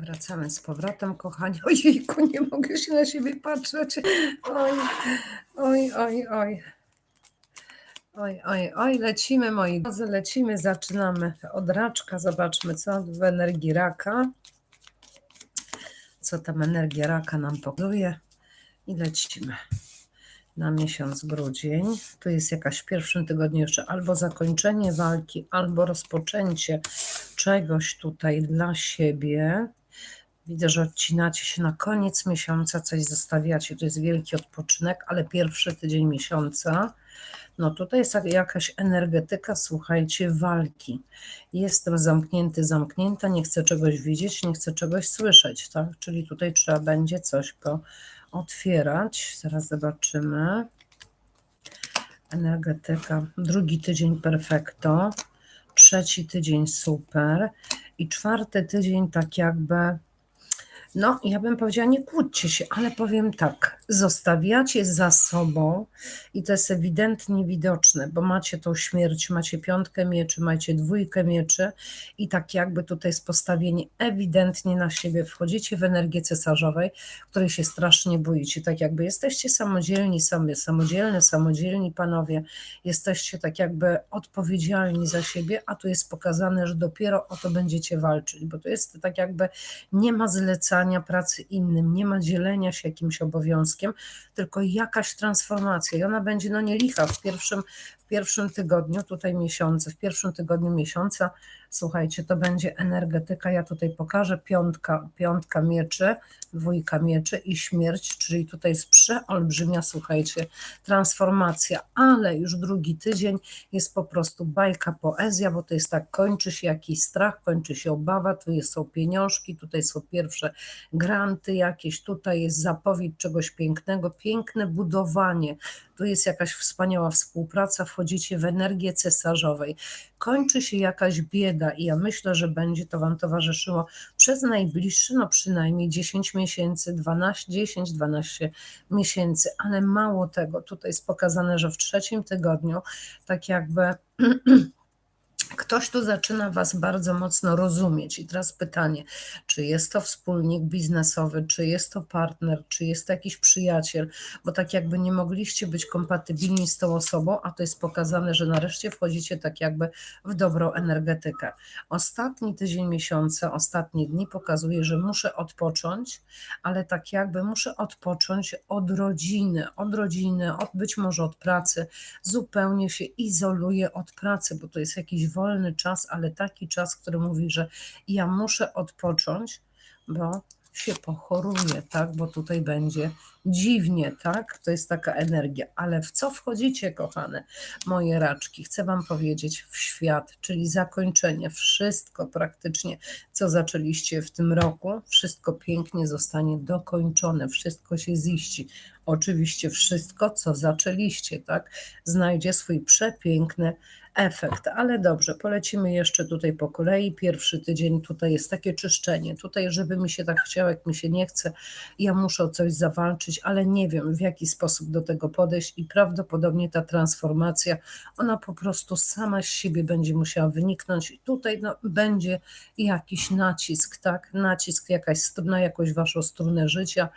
Wracamy z powrotem, kochani. Ojejku, nie mogę się na siebie patrzeć. Oj, oj, oj, oj. Oj, oj, oj, lecimy moi drodzy, lecimy, zaczynamy od raczka, zobaczmy co w energii raka, co tam energia raka nam pokazuje i lecimy na miesiąc grudzień. Tu jest jakaś w pierwszym tygodniu jeszcze albo zakończenie walki, albo rozpoczęcie czegoś tutaj dla siebie. Widzę, że odcinacie się na koniec miesiąca, coś zostawiacie. To jest wielki odpoczynek, ale pierwszy tydzień miesiąca. No tutaj jest jakaś energetyka, słuchajcie, walki. Jestem zamknięty, zamknięta, nie chcę czegoś widzieć, nie chcę czegoś słyszeć, tak? Czyli tutaj trzeba będzie coś otwierać. Zaraz zobaczymy. Energetyka. Drugi tydzień perfekto. Trzeci tydzień super. I czwarty tydzień tak jakby no, ja bym powiedziała, nie kłóćcie się, ale powiem tak, zostawiacie za sobą i to jest ewidentnie widoczne, bo macie tą śmierć, macie piątkę mieczy, macie dwójkę mieczy i tak jakby tutaj jest postawienie ewidentnie na siebie, wchodzicie w energię cesarzowej, której się strasznie boicie, tak jakby jesteście samodzielni sobie, samodzielne, samodzielni panowie, jesteście tak jakby odpowiedzialni za siebie, a tu jest pokazane, że dopiero o to będziecie walczyć, bo to jest tak jakby nie ma zlecania, pracy innym, nie ma dzielenia się jakimś obowiązkiem, tylko jakaś transformacja. I ona będzie no nie licha w pierwszym, w pierwszym tygodniu, tutaj miesiące, w pierwszym tygodniu miesiąca, słuchajcie, to będzie energetyka, ja tutaj pokażę, piątka, piątka mieczy, dwójka mieczy i śmierć, czyli tutaj jest przeolbrzymia, słuchajcie, transformacja, ale już drugi tydzień jest po prostu bajka, poezja, bo to jest tak, kończy się jakiś strach, kończy się obawa, tu są pieniążki, tutaj są pierwsze granty jakieś, tutaj jest zapowiedź czegoś pięknego, piękne budowanie, tu jest jakaś wspaniała współpraca, wchodzicie w energię cesarzowej, kończy się jakaś bieda i ja myślę, że będzie to Wam towarzyszyło przez najbliższe, no przynajmniej 10 miesięcy, 12, 10-12 miesięcy, ale mało tego, tutaj jest pokazane, że w trzecim tygodniu tak jakby Ktoś tu zaczyna Was bardzo mocno rozumieć. I teraz pytanie, czy jest to wspólnik biznesowy, czy jest to partner, czy jest to jakiś przyjaciel, bo tak jakby nie mogliście być kompatybilni z tą osobą, a to jest pokazane, że nareszcie wchodzicie tak jakby w dobrą energetykę. Ostatni tydzień miesiąca, ostatnie dni pokazuje, że muszę odpocząć, ale tak jakby muszę odpocząć od rodziny, od rodziny, od być może od pracy, zupełnie się izoluję od pracy, bo to jest jakiś wolny czas, ale taki czas, który mówi, że ja muszę odpocząć, bo się pochoruje, tak? Bo tutaj będzie dziwnie, tak? To jest taka energia. Ale w co wchodzicie, kochane moje raczki? Chcę Wam powiedzieć w świat, czyli zakończenie, wszystko praktycznie, co zaczęliście w tym roku, wszystko pięknie zostanie dokończone, wszystko się ziści. Oczywiście wszystko, co zaczęliście, tak? Znajdzie swój przepiękny efekt, ale dobrze, polecimy jeszcze tutaj po kolei. Pierwszy tydzień tutaj jest takie czyszczenie. Tutaj, żeby mi się tak chciało, jak mi się nie chce, ja muszę o coś zawalczyć, ale nie wiem w jaki sposób do tego podejść i prawdopodobnie ta transformacja, ona po prostu sama z siebie będzie musiała wyniknąć i tutaj no, będzie jakiś nacisk, tak? Nacisk jakaś na jakąś waszą strunę życia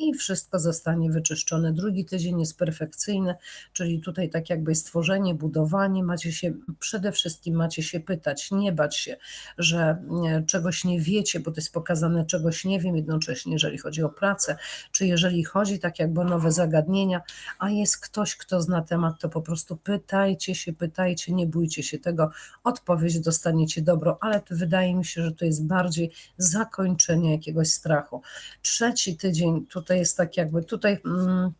i wszystko zostanie wyczyszczone. Drugi tydzień jest perfekcyjny, czyli tutaj tak jakby stworzenie, budowanie, macie się, przede wszystkim macie się pytać, nie bać się, że czegoś nie wiecie, bo to jest pokazane, czegoś nie wiem jednocześnie, jeżeli chodzi o pracę, czy jeżeli chodzi tak jakby o nowe zagadnienia, a jest ktoś, kto zna temat, to po prostu pytajcie się, pytajcie, nie bójcie się tego, odpowiedź dostaniecie dobro, ale to wydaje mi się, że to jest bardziej zakończenie jakiegoś strachu. Trzeci tydzień tutaj to jest tak jakby tutaj mm,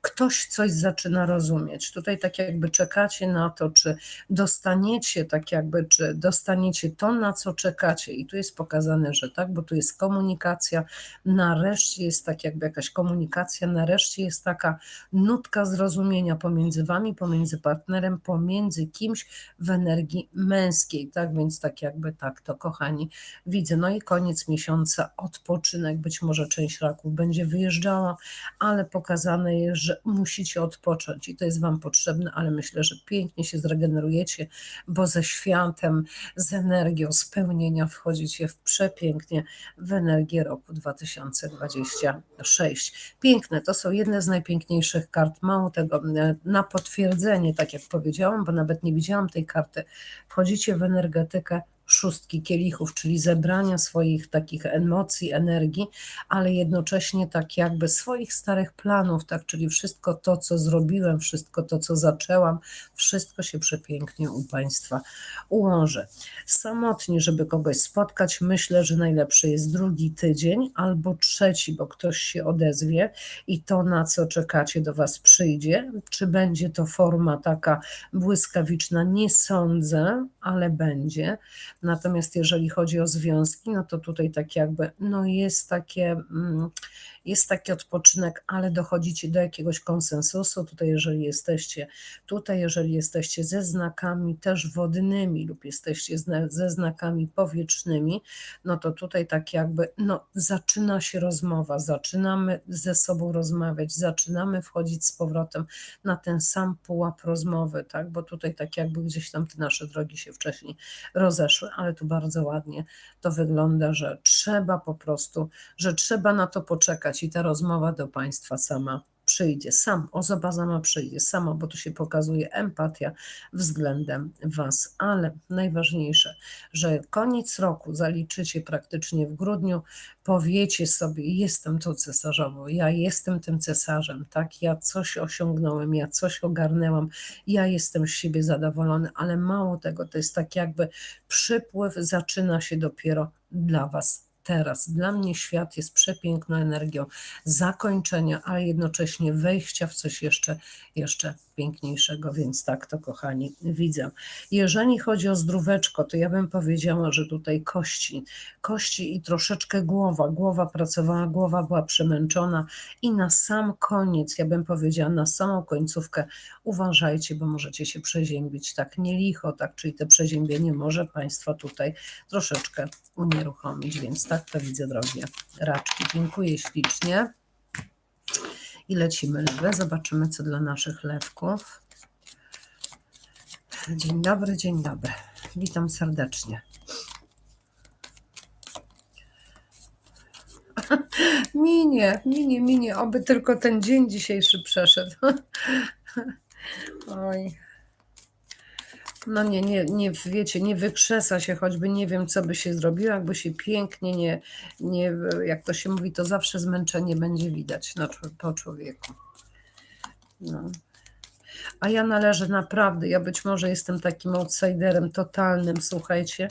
ktoś coś zaczyna rozumieć. Tutaj tak jakby czekacie na to, czy dostaniecie tak jakby, czy dostaniecie to, na co czekacie. I tu jest pokazane, że tak, bo tu jest komunikacja, nareszcie jest tak jakby jakaś komunikacja, nareszcie jest taka nutka zrozumienia pomiędzy wami, pomiędzy partnerem, pomiędzy kimś w energii męskiej, tak, więc tak jakby tak to, kochani, widzę. No i koniec miesiąca, odpoczynek, być może część raków będzie wyjeżdżała, ale pokazuje pokazane jest, że musicie odpocząć i to jest Wam potrzebne, ale myślę, że pięknie się zregenerujecie, bo ze światem, z energią spełnienia wchodzicie w przepięknie w energię roku 2026. Piękne, to są jedne z najpiękniejszych kart. Mało tego, na potwierdzenie, tak jak powiedziałam, bo nawet nie widziałam tej karty, wchodzicie w energetykę szóstki kielichów, czyli zebrania swoich takich emocji, energii, ale jednocześnie tak jakby swoich starych planów, tak, czyli wszystko to, co zrobiłem, wszystko to, co zaczęłam, wszystko się przepięknie u Państwa ułoży. Samotnie, żeby kogoś spotkać, myślę, że najlepszy jest drugi tydzień albo trzeci, bo ktoś się odezwie i to, na co czekacie, do Was przyjdzie. Czy będzie to forma taka błyskawiczna? Nie sądzę, ale będzie. Natomiast jeżeli chodzi o związki, no to tutaj tak jakby, no jest takie, mm, jest taki odpoczynek, ale dochodzicie do jakiegoś konsensusu. Tutaj, jeżeli jesteście, tutaj, jeżeli jesteście ze znakami też wodnymi lub jesteście ze znakami powietrznymi, no to tutaj tak jakby, no zaczyna się rozmowa, zaczynamy ze sobą rozmawiać, zaczynamy wchodzić z powrotem na ten sam pułap rozmowy, tak, bo tutaj tak jakby gdzieś tam te nasze drogi się wcześniej rozeszły, ale tu bardzo ładnie to wygląda, że trzeba po prostu, że trzeba na to poczekać i ta rozmowa do Państwa sama przyjdzie, sam, osoba sama przyjdzie, sama, bo tu się pokazuje empatia względem Was. Ale najważniejsze, że koniec roku zaliczycie praktycznie w grudniu, powiecie sobie, jestem tą cesarzową, ja jestem tym cesarzem, tak, ja coś osiągnąłem, ja coś ogarnęłam, ja jestem z siebie zadowolony, ale mało tego, to jest tak jakby przypływ zaczyna się dopiero dla Was teraz. Dla mnie świat jest przepiękną energią zakończenia, ale jednocześnie wejścia w coś jeszcze, jeszcze piękniejszego, więc tak to, kochani, widzę. Jeżeli chodzi o zdróweczko, to ja bym powiedziała, że tutaj kości, kości i troszeczkę głowa. Głowa pracowała, głowa była przemęczona i na sam koniec, ja bym powiedziała, na samą końcówkę uważajcie, bo możecie się przeziębić tak nie licho, tak, czyli te przeziębienie może Państwa tutaj troszeczkę unieruchomić, więc tak to widzę, drogie raczki. Dziękuję ślicznie. I lecimy lewe. Zobaczymy, co dla naszych lewków. Dzień dobry, dzień dobry. Witam serdecznie. Minie, minie, minie. Oby tylko ten dzień dzisiejszy przeszedł. Oj. No nie, nie, nie, wiecie, nie wykrzesa się, choćby nie wiem, co by się zrobiło, jakby się pięknie nie, nie, jak to się mówi, to zawsze zmęczenie będzie widać na, po człowieku. No. A ja należę naprawdę, ja być może jestem takim outsiderem totalnym, słuchajcie.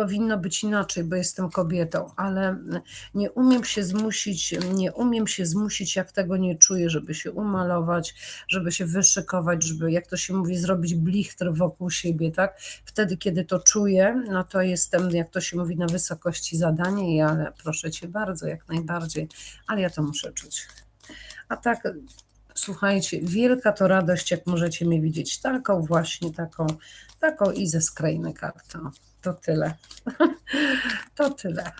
Powinno być inaczej, bo jestem kobietą, ale nie umiem się zmusić, nie umiem się zmusić, jak tego nie czuję, żeby się umalować, żeby się wyszykować, żeby, jak to się mówi, zrobić blichtr wokół siebie, tak? Wtedy, kiedy to czuję, no to jestem, jak to się mówi, na wysokości zadania, ale proszę Cię bardzo, jak najbardziej, ale ja to muszę czuć. A tak, słuchajcie, wielka to radość, jak możecie mnie widzieć, taką właśnie, taką, taką i ze skrajny kartą. To tyle. To tyle.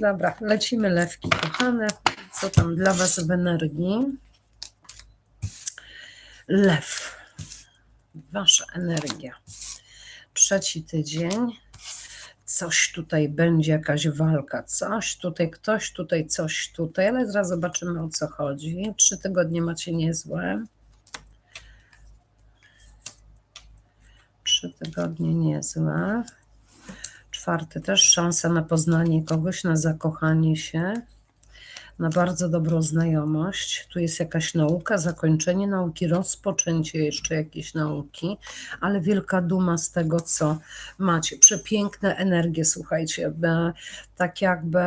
Dobra, lecimy lewki, kochane. Co tam dla Was w energii? Lew. Wasza energia. Trzeci tydzień. Coś tutaj będzie, jakaś walka, coś tutaj, ktoś tutaj, coś tutaj, ale zaraz zobaczymy o co chodzi. Trzy tygodnie macie niezłe. Trzy tygodnie niezłe. Czwarty też szansa na poznanie kogoś, na zakochanie się, na bardzo dobrą znajomość. Tu jest jakaś nauka, zakończenie nauki, rozpoczęcie jeszcze jakiejś nauki, ale wielka duma z tego, co macie. Przepiękne energie, słuchajcie, tak jakby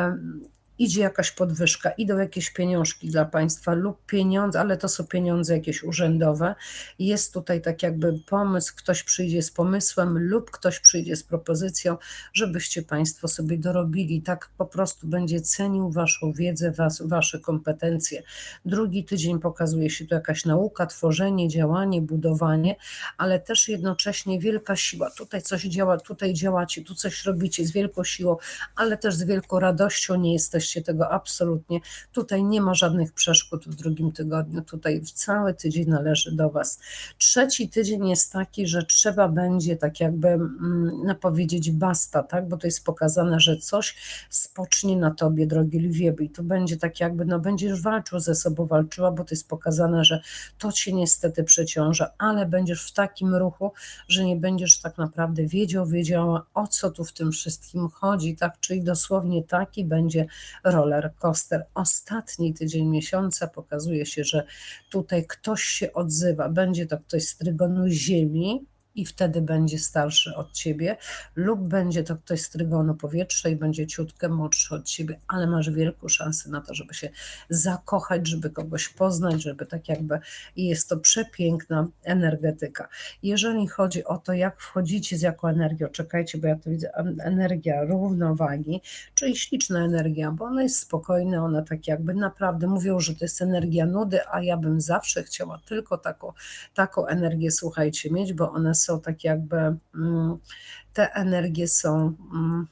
idzie jakaś podwyżka, idą jakieś pieniążki dla państwa lub pieniądze, ale to są pieniądze jakieś urzędowe. Jest tutaj tak jakby pomysł, ktoś przyjdzie z pomysłem lub ktoś przyjdzie z propozycją, żebyście państwo sobie dorobili. Tak po prostu będzie cenił waszą wiedzę, was, wasze kompetencje. Drugi tydzień pokazuje się tu jakaś nauka, tworzenie, działanie, budowanie, ale też jednocześnie wielka siła. Tutaj coś działa, tutaj działacie, tu coś robicie z wielką siłą, ale też z wielką radością nie jesteście bierzcie tego absolutnie. Tutaj nie ma żadnych przeszkód w drugim tygodniu. Tutaj w cały tydzień należy do Was. Trzeci tydzień jest taki, że trzeba będzie tak jakby mm, powiedzieć basta, tak? Bo to jest pokazane, że coś spocznie na Tobie, drogi Lwie, i tu będzie tak jakby, no będziesz walczył ze sobą, walczyła, bo to jest pokazane, że to Cię niestety przeciąża, ale będziesz w takim ruchu, że nie będziesz tak naprawdę wiedział, wiedziała o co tu w tym wszystkim chodzi, tak? Czyli dosłownie taki będzie roller coaster. Ostatni tydzień miesiąca pokazuje się, że tutaj ktoś się odzywa, będzie to ktoś z trygonu Ziemi, i wtedy będzie starszy od ciebie, lub będzie to ktoś z trygonu powietrza i będzie ciutkę młodszy od ciebie, ale masz wielką szansę na to, żeby się zakochać, żeby kogoś poznać, żeby tak jakby i jest to przepiękna energetyka. Jeżeli chodzi o to, jak wchodzicie z jaką energią, czekajcie, bo ja tu widzę energia równowagi, czyli śliczna energia, bo ona jest spokojna, ona tak jakby naprawdę mówią, że to jest energia nudy, a ja bym zawsze chciała tylko taką, taką energię, słuchajcie, mieć, bo one są tak jakby, mm, te energie są mm,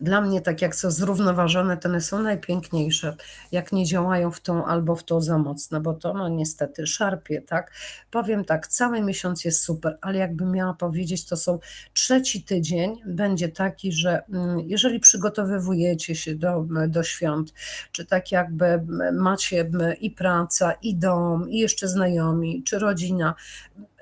dla mnie, tak jak są zrównoważone, to one są najpiękniejsze, jak nie działają w tą albo w tą za mocno, bo to no niestety szarpie, tak? Powiem tak, cały miesiąc jest super, ale jakbym miała powiedzieć, to są trzeci tydzień, będzie taki, że mm, jeżeli przygotowywujecie się do, do świąt, czy tak jakby macie i praca, i dom, i jeszcze znajomi, czy rodzina,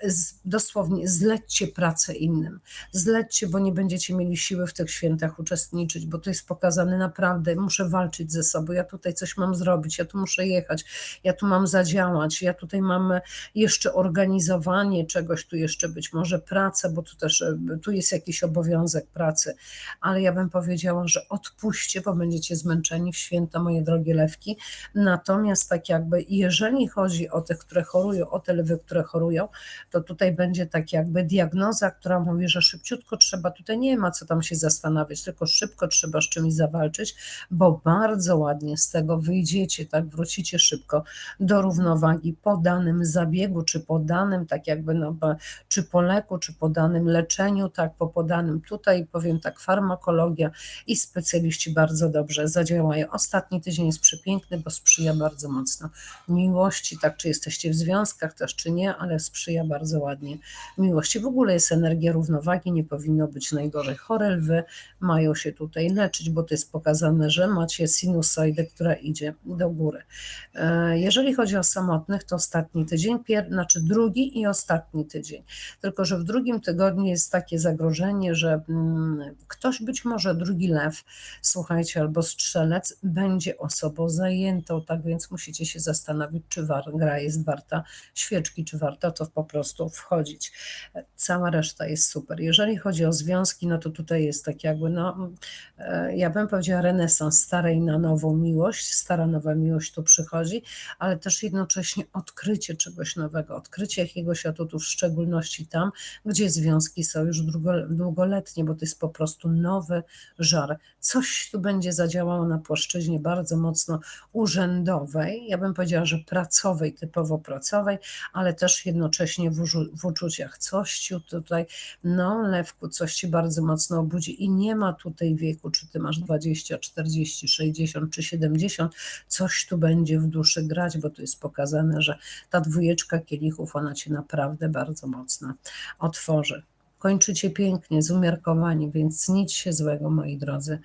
z, dosłownie zlećcie pracę innym. Zlećcie, bo nie będziecie mieli siły w tych świętach uczestniczyć, bo to jest pokazane naprawdę, muszę walczyć ze sobą, ja tutaj coś mam zrobić, ja tu muszę jechać, ja tu mam zadziałać, ja tutaj mam jeszcze organizowanie czegoś, tu jeszcze być może pracę, bo tu też tu jest jakiś obowiązek pracy, ale ja bym powiedziała, że odpuśćcie, bo będziecie zmęczeni w święta, moje drogie lewki. Natomiast tak jakby, jeżeli chodzi o tych, które chorują, o te lewy, które chorują, to tutaj będzie tak jakby diagnoza, która mówi, że szybciutko trzeba, tutaj nie ma co tam się zastanawiać, tylko szybko trzeba z czymś zawalczyć, bo bardzo ładnie z tego wyjdziecie, tak, wrócicie szybko do równowagi po danym zabiegu, czy po danym, tak jakby, no, czy po leku, czy po danym leczeniu, tak, po podanym tutaj, powiem tak, farmakologia i specjaliści bardzo dobrze zadziałają. Ostatni tydzień jest przepiękny, bo sprzyja bardzo mocno miłości, tak, czy jesteście w związkach też, czy nie, ale sprzyja bardzo bardzo ładnie. Miłości w ogóle jest energia równowagi, nie powinno być najgorzej. Chore lwy mają się tutaj leczyć, bo to jest pokazane, że macie sinusoidę, która idzie do góry. E, jeżeli chodzi o samotnych, to ostatni tydzień, pier, znaczy drugi i ostatni tydzień. Tylko, że w drugim tygodniu jest takie zagrożenie, że mm, ktoś być może drugi lew, słuchajcie, albo strzelec będzie osobą zajętą, tak więc musicie się zastanowić, czy gra jest warta świeczki, czy warta to po prostu prostu wchodzić. Cała reszta jest super. Jeżeli chodzi o związki, no to tutaj jest tak jakby, no, e, ja bym powiedziała renesans starej na nową miłość, stara nowa miłość tu przychodzi, ale też jednocześnie odkrycie czegoś nowego, odkrycie jakiegoś atutu, w szczególności tam, gdzie związki są już długoletnie, bo to jest po prostu nowy żar. Coś tu będzie zadziałało na płaszczyźnie bardzo mocno urzędowej, ja bym powiedziała, że pracowej, typowo pracowej, ale też jednocześnie w w, uczuciach. Coś ci tutaj, no Lewku, coś ci bardzo mocno obudzi i nie ma tutaj wieku, czy ty masz 20, 40, 60 czy 70, coś tu będzie w duszy grać, bo tu jest pokazane, że ta dwójeczka kielichów, ona cię naprawdę bardzo mocno otworzy. Kończycie pięknie, z umiarkowaniem, więc nic się złego, moi drodzy,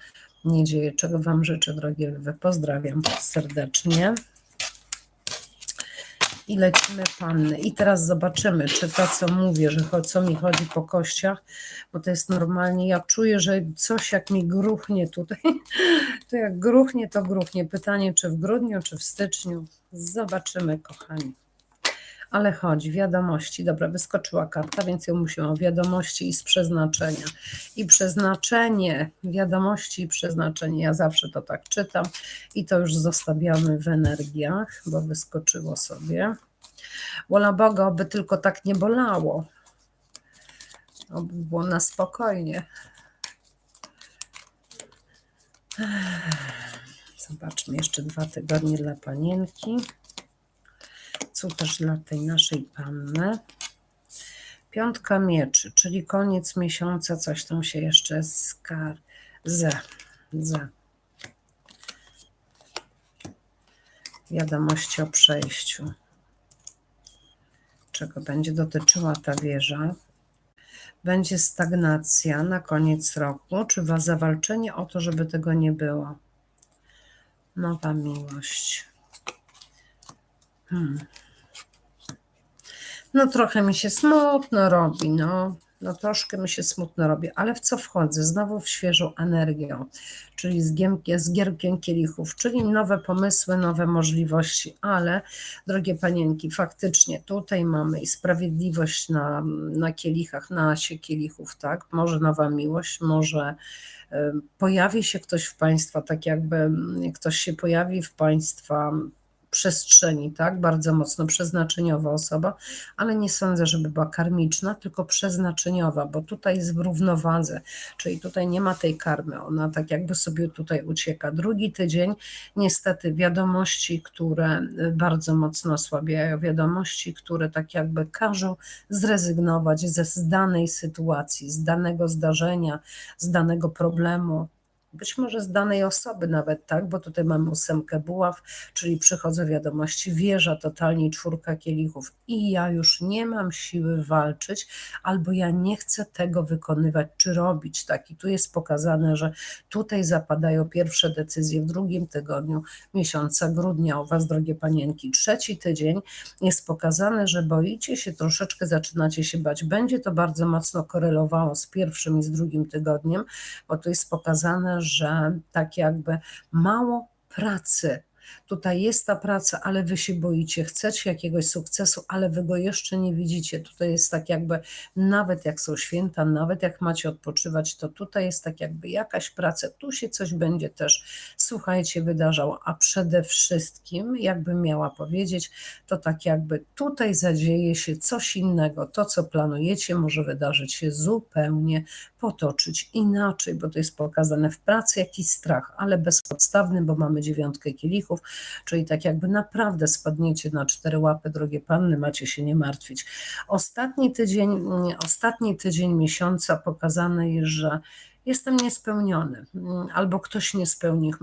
nie dzieje. Czego Wam życzę, drogie lwy. Pozdrawiam serdecznie i lecimy panny. I teraz zobaczymy, czy to, co mówię, że co mi chodzi po kościach, bo to jest normalnie, ja czuję, że coś jak mi gruchnie tutaj, to jak gruchnie, to gruchnie. Pytanie, czy w grudniu, czy w styczniu. Zobaczymy, kochani ale chodzi, wiadomości. Dobra, wyskoczyła karta, więc ją musiałam. Wiadomości i z przeznaczenia. I przeznaczenie, wiadomości i przeznaczenie. Ja zawsze to tak czytam i to już zostawiamy w energiach, bo wyskoczyło sobie. Wola Boga, oby tylko tak nie bolało. Oby było na spokojnie. Zobaczmy jeszcze dwa tygodnie dla panienki czasu też dla tej naszej panny. Piątka mieczy, czyli koniec miesiąca, coś tam się jeszcze skar... Z, z. Wiadomości o przejściu. Czego będzie dotyczyła ta wieża? Będzie stagnacja na koniec roku, czy zawalczenie o to, żeby tego nie było? Nowa miłość. Hmm. No trochę mi się smutno robi, no. No troszkę mi się smutno robi, ale w co wchodzę? Znowu w świeżą energią, czyli z, giem- z gierkiem kielichów, czyli nowe pomysły, nowe możliwości, ale drogie panienki, faktycznie tutaj mamy i sprawiedliwość na, na kielichach, na asie kielichów, tak? Może nowa miłość, może pojawi się ktoś w Państwa, tak jakby ktoś się pojawi w Państwa przestrzeni, tak? Bardzo mocno przeznaczeniowa osoba, ale nie sądzę, żeby była karmiczna, tylko przeznaczeniowa, bo tutaj jest w równowadze, czyli tutaj nie ma tej karmy, ona tak jakby sobie tutaj ucieka. Drugi tydzień, niestety, wiadomości, które y, bardzo mocno osłabiają, wiadomości, które tak jakby każą zrezygnować ze z danej sytuacji, z danego zdarzenia, z danego problemu. Być może z danej osoby nawet, tak, bo tutaj mamy ósemkę buław, czyli przychodzą wiadomości, wieża totalnie czwórka kielichów i ja już nie mam siły walczyć, albo ja nie chcę tego wykonywać czy robić, tak, i tu jest pokazane, że tutaj zapadają pierwsze decyzje w drugim tygodniu miesiąca grudnia u Was, drogie panienki. Trzeci tydzień jest pokazane, że boicie się, troszeczkę zaczynacie się bać. Będzie to bardzo mocno korelowało z pierwszym i z drugim tygodniem, bo tu jest pokazane, że tak jakby mało pracy. Tutaj jest ta praca, ale wy się boicie, chcecie jakiegoś sukcesu, ale wy go jeszcze nie widzicie. Tutaj jest tak jakby, nawet jak są święta, nawet jak macie odpoczywać, to tutaj jest tak jakby jakaś praca, tu się coś będzie też, słuchajcie, wydarzało, a przede wszystkim, jakbym miała powiedzieć, to tak jakby tutaj zadzieje się coś innego. To, co planujecie, może wydarzyć się zupełnie, potoczyć inaczej, bo to jest pokazane w pracy jakiś strach, ale bezpodstawny, bo mamy dziewiątkę kielichów, czyli tak jakby naprawdę spadniecie na cztery łapy, drogie panny, macie się nie martwić. Ostatni tydzień, ostatni tydzień miesiąca pokazane jest, że jestem niespełniony, mm, albo ktoś nie spełni,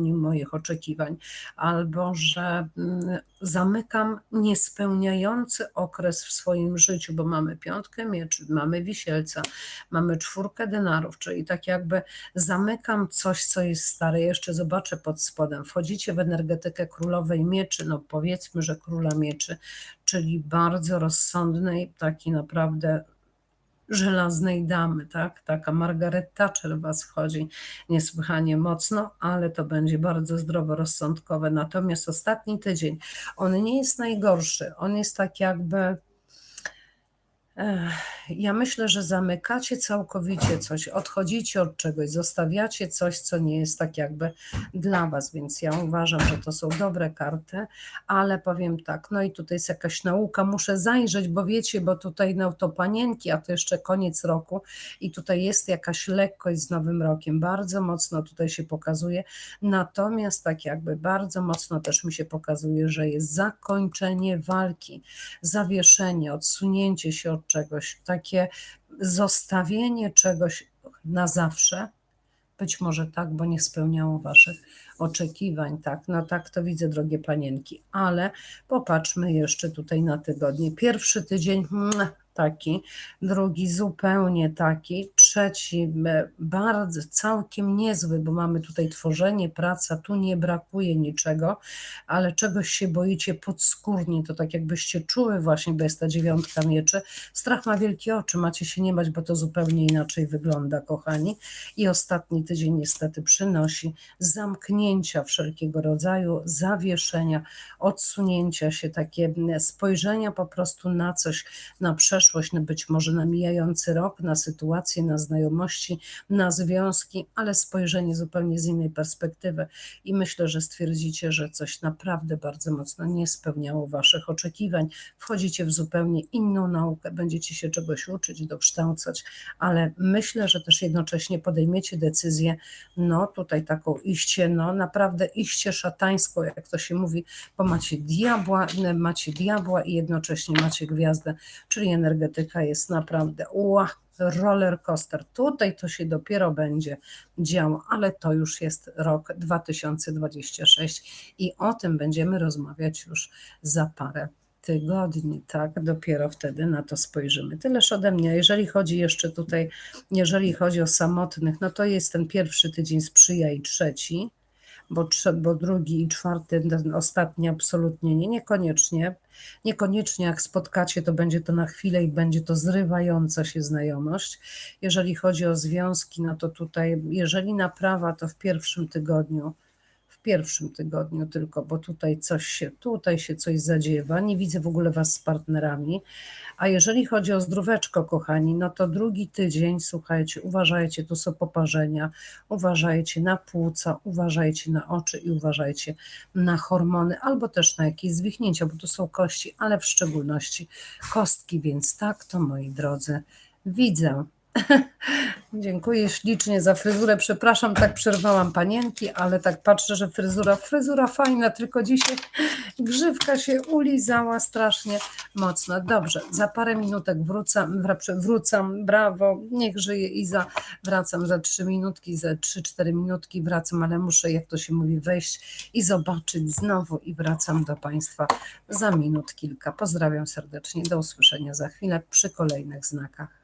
nie moich oczekiwań, albo że mm, zamykam niespełniający okres w swoim życiu, bo mamy piątkę mieczy, mamy wisielca, mamy czwórkę denarów, czyli tak jakby zamykam coś, co jest stare. Jeszcze zobaczę pod spodem. Wchodzicie w energetykę królowej mieczy, no powiedzmy, że króla mieczy, czyli bardzo rozsądnej, taki naprawdę żelaznej damy, tak? Taka Margaret Thatcher Was wchodzi niesłychanie mocno, ale to będzie bardzo zdroworozsądkowe. Natomiast ostatni tydzień, on nie jest najgorszy, on jest tak jakby Ja myślę, że zamykacie całkowicie coś, odchodzicie od czegoś, zostawiacie coś, co nie jest tak jakby dla Was, więc ja uważam, że to są dobre karty, ale powiem tak, no i tutaj jest jakaś nauka, muszę zajrzeć, bo wiecie, bo tutaj no to panienki, a to jeszcze koniec roku i tutaj jest jakaś lekkość z Nowym Rokiem, bardzo mocno tutaj się pokazuje, natomiast tak jakby bardzo mocno też mi się pokazuje, że jest zakończenie walki, zawieszenie, odsunięcie się od czegoś, takie zostawienie czegoś na zawsze. Być może tak, bo nie spełniało Waszych oczekiwań, tak, no tak to widzę, drogie panienki, ale popatrzmy jeszcze tutaj na tygodnie. Pierwszy tydzień taki, drugi zupełnie taki, trzeci e, bardzo, całkiem niezły, bo mamy tutaj tworzenie, praca, tu nie brakuje niczego, ale czegoś się boicie podskórnie, to tak jakbyście czuły właśnie, bo jest ta dziewiątka mieczy. Strach ma wielkie oczy, macie się nie bać, bo to zupełnie inaczej wygląda, kochani. I ostatni tydzień niestety przynosi zamknięcia wszelkiego rodzaju, zawieszenia, odsunięcia się, takie spojrzenia po prostu na coś, na przeszłość, być może na mijający rok, na sytuację, na znajomości, na związki, ale spojrzenie zupełnie z innej perspektywy. I myślę, że stwierdzicie, że coś naprawdę bardzo mocno nie spełniało Waszych oczekiwań. Wchodzicie w zupełnie inną naukę, będziecie się czegoś uczyć, dokształcać, ale myślę, że też jednocześnie podejmiecie decyzję, no tutaj taką iście, no naprawdę iście szatańską, jak to się mówi, bo macie diabła, macie diabła i jednocześnie macie gwiazdę, czyli energetyka jest naprawdę ła, roller coaster. Tutaj to się dopiero będzie działo, ale to już jest rok 2026 i o tym będziemy rozmawiać już za parę tygodni, tak? Dopiero wtedy na to spojrzymy. Tyleż ode mnie. Jeżeli chodzi jeszcze tutaj, jeżeli chodzi o samotnych, no to jest ten pierwszy tydzień sprzyja i trzeci, bo, bo drugi i czwarty, ten ostatni absolutnie nie, niekoniecznie. Niekoniecznie jak spotkacie, to będzie to na chwilę i będzie to zrywająca się znajomość. Jeżeli chodzi o związki, no to tutaj, jeżeli naprawa, to w pierwszym tygodniu, w pierwszym tygodniu tylko, bo tutaj coś się, tutaj się coś zadziewa. Nie widzę w ogóle Was z partnerami. A jeżeli chodzi o zdróweczko, kochani, no to drugi tydzień, słuchajcie, uważajcie, tu są poparzenia, uważajcie na płuca, uważajcie na oczy i uważajcie na hormony, albo też na jakieś zwichnięcia, bo to są kości, ale w szczególności kostki, więc tak to, moi drodzy, widzę. Dziękuję ślicznie za fryzurę. Przepraszam, tak przerwałam panienki, ale tak patrzę, że fryzura, fryzura fajna, tylko dzisiaj grzywka się ulizała strasznie mocno. Dobrze, za parę minutek wrócam, wra- wrócam, brawo, niech żyje Iza. Wracam za trzy minutki, za trzy, cztery minutki wracam, ale muszę, jak to się mówi, wejść i zobaczyć znowu i wracam do Państwa za minut kilka. Pozdrawiam serdecznie, do usłyszenia za chwilę przy kolejnych znakach.